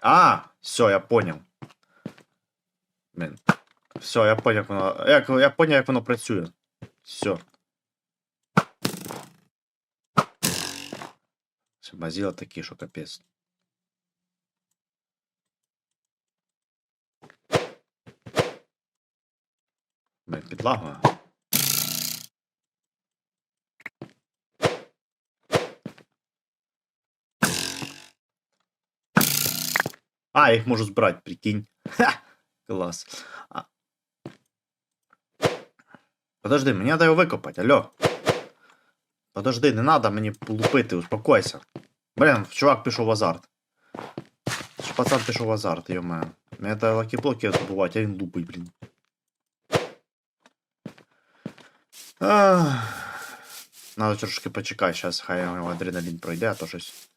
А, все, я понял. Блин. Все, я понял, як воно. Як, я понял, як воно працює. Все. Базіла такі, що капець. Блин, підлагою. А, я їх можу збирати, прикинь. Ха! Клас. А. Подожди, мені треба його викопати, алло. Подожди, не треба мені лупити, успокойся. Блін, чувак пішов в азарт. Ж Пацан пішов в азарт, йоме. Мені треба лакі-блоки добувати, а він лупить, блін. Ах. Надо трошки почекати, зараз хай його адреналін пройде, а то щось.